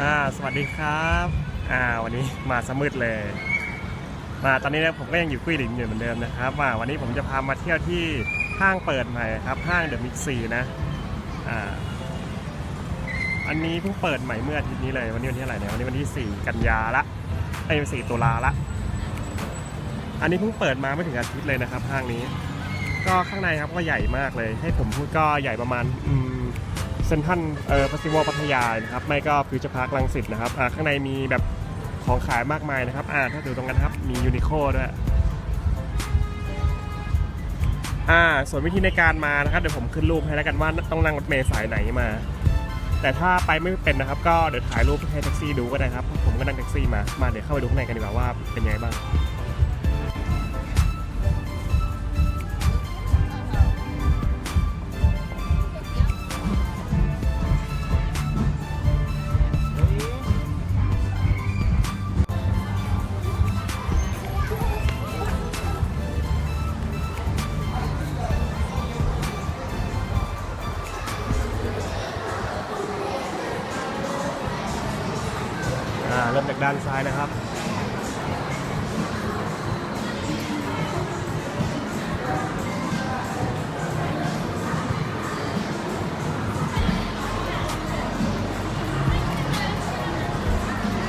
อ่าสวัสดีครับอ่าวันนี้มาสมืดเลย มาตอนนี้นะผมก็ยังอยู่กุ้ยหลินอยู่เหมือนเดิมนะครับว่าวันนี้ผมจะพามาเที่ยวที่ห้างเปิดใหม่ครับห้างเดอะมิกซีนะอ่าอันนี้เพิ่งเปิดใหม่เมื่ออาทิตย์นี้เลยวันนี้วันที่อะไหรเนี่ยวันนี้วันที่ 4 กันยาละไอ้สี่ตุลาละ อันนี้เพิ่งเปิดมาไม่ถึงอาทิตย์เลยนะครับห้างนี้ ก็ข้างในครับก็ใหญ่มากเลย ให้ผมพูดก็ใหญ่ประมาณอืม เซนทันเอ่อฟสติวัลพัทยานะครับไม่ก็ฟิวเจอร์พาร์คลังสิตนะครับอ่าข้างในมีแบบของขายมากมายนะครับอ่าถ้าดูตรงกันครับมียูนิโคด้วยอ่าส่วนวิธีในการมานะครับเดี๋ยวผมขึ้นรูปให้แล้วกันว่าต้องนั่งรถเมล์สายไหนมา แต่ถ้าไปไม่เป็นนะครับ ก็เดี๋ยวถ่ายรูปให้แท็กซี่ดูก็ได้ครับ ผมก็นั่งแท็กซี่มามาเดี๋ยวเข้าไปดูข้างในกันดีกว่าว่าเป็นยังไงบ้าง เริ่มจากด้านซ้ายนะครับ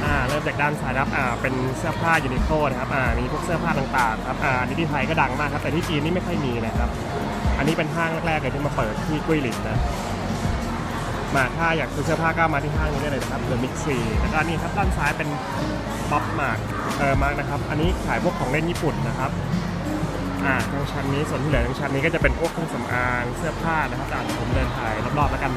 อ่าเริ่มจากด้านซ้ายนะครับอ่าเป็นเสื้อผ้ายูนิโคนะครับอ่ามีพวกเสื้อผ้าต่างๆครับอ่านี่ที่ไทยก็ดังมากครับแต่ที่จีนนี่ไม่ค่อยมีนะครับ อันนี้เป็นห้างแรกๆเลยที่มาเปิดที่กุ้ยหลินนะ มาถ้าอยากซื้อเสื้อผ้าก็มาที่ห้างนี้ได้เลยนะครับเดอะมิกซีแล้วก็นี่ครับด้านซ้ายเป็นบ๊อบมาร์กเออมาร์กนะครับ อันนี้ขายพวกของเล่นญี่ปุ่นนะครับอ่าทางชั้นนี้ส่วนที่เหลือทางชั้นนี้ก็จะเป็นพวกเครื่องสำอางเสื้อผ้านะครับอ่าเดี๋ยวผมเดินถ่ายรอบๆแล้วกัน